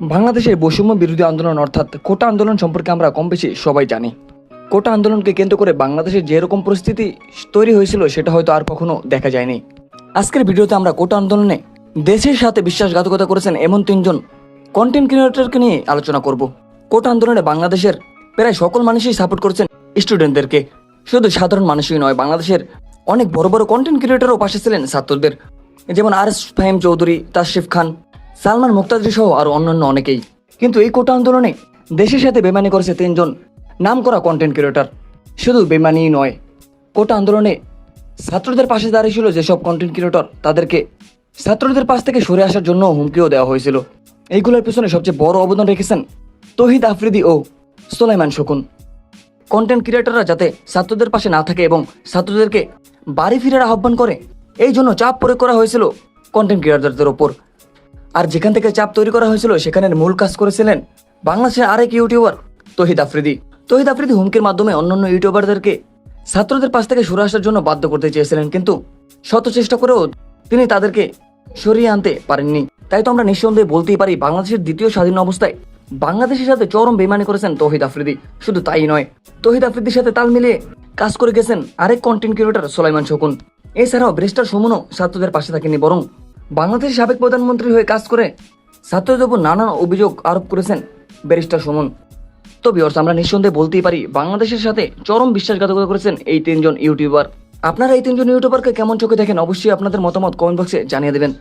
বাংলাদেশের বৈষম্য বিরোধী আন্দোলন অর্থাৎ কোটা আন্দোলন সম্পর্কে আমরা কম বেশি সবাই জানি। কোটা আন্দোলনকে কেন্দ্র করে বাংলাদেশের যেরকম পরিস্থিতি তৈরি হয়েছিল সেটা হয়তো আর কখনো দেখা যায়নি। আজকের ভিডিওতে আমরা কোটা আন্দোলনে দেশের সাথে বিশ্বাসঘাতকতা করেছেন এমন তিনজন কন্টেন্ট ক্রিয়েটরকে নিয়ে আলোচনা করব। কোটা আন্দোলনে বাংলাদেশের প্রায় সকল মানুষই সাপোর্ট করছেন স্টুডেন্টদেরকে শুধু সাধারণ মানুষই নয়, বাংলাদেশের অনেক বড় বড় কন্টেন্ট ক্রিয়েটরও পাশে ছিলেন ছাত্রদের। যেমন আর এস ফাহিম চৌধুরী তাশরিফ খান সালমান মুক্তাদি সহ আরও অন্যান্য অনেকেই। কিন্তু এই কোটা আন্দোলনে দেশের সাথে বেমানি করেছে তিনজন নাম করা কন্টেন্ট ক্রিয়েটার শুধু বেমানিই নয়, কোটা আন্দোলনে ছাত্রদের পাশে দাঁড়িয়েছিল যেসব কন্টেন্ট ক্রিয়েটর তাদেরকে ছাত্রদের পাশ থেকে সরে আসার জন্য হুমকিও দেওয়া হয়েছিল। এইগুলোর পিছনে সবচেয়ে বড় অবদান রেখেছেন তহিদ আফ্রিদি ও সোলাইমান শকুন। কন্টেন্ট ক্রিয়েটররা যাতে ছাত্রদের পাশে না থাকে এবং ছাত্রদেরকে বাড়ি ফিরার আহ্বান করে, এই জন্য চাপ প্রয়োগ করা হয়েছিল কন্টেন্ট ক্রিয়েটরদের ওপর। আর যেখান থেকে চাপ তৈরি করা হয়েছিল, সেখানের মূল কাজ করেছিলেন বাংলাদেশের আরেক ইউটিউবার, তহিদ আফ্রিদি। তহিদ আফ্রিদি হুমকির মাধ্যমে অন্যান্য ইউটিউবারদেরকে ছাত্রদের পাশ থেকে সরে আসার জন্য বাধ্য করতে চেয়েছিলেন, কিন্তু শত চেষ্টা করেও তিনি তাদেরকে সরিয়ে আনতে পারেননি। তাই তো আমরা নিঃসন্দেহে বলতেই পারি, বাংলাদেশের দ্বিতীয় স্বাধীন অবস্থায় বাংলাদেশের সাথে চরম বেমানি করেছেন তহিদ আফ্রিদি। শুধু তাই নয়, তহিদ আফ্রিদির সাথে তাল মিলিয়ে কাজ করে গেছেন আরেক কন্টেন্ট ক্রিয়েটর সোলাইমান শকুন। এছাড়াও ব্রেস্টার সুমনও ছাত্রদের পাশে থাকেনি বরং বাংলাদেশের সাবেক প্রধানমন্ত্রী হয়ে কাজ করে ছাত্রদের উপর নানান অভিযোগ আরোপ করেছেন ব্যারিস্টার সুমন। তো বিয়র্স আমরা নিঃসন্দেহে বলতেই পারি, বাংলাদেশের সাথে চরম বিশ্বাসঘাতকতা করেছেন এই তিনজন ইউটিউবার। আপনারা এই তিনজন ইউটিউবারকে কেমন চোখে দেখেন, অবশ্যই আপনাদের মতামত কমেন্ট বক্সে জানিয়ে দেবেন।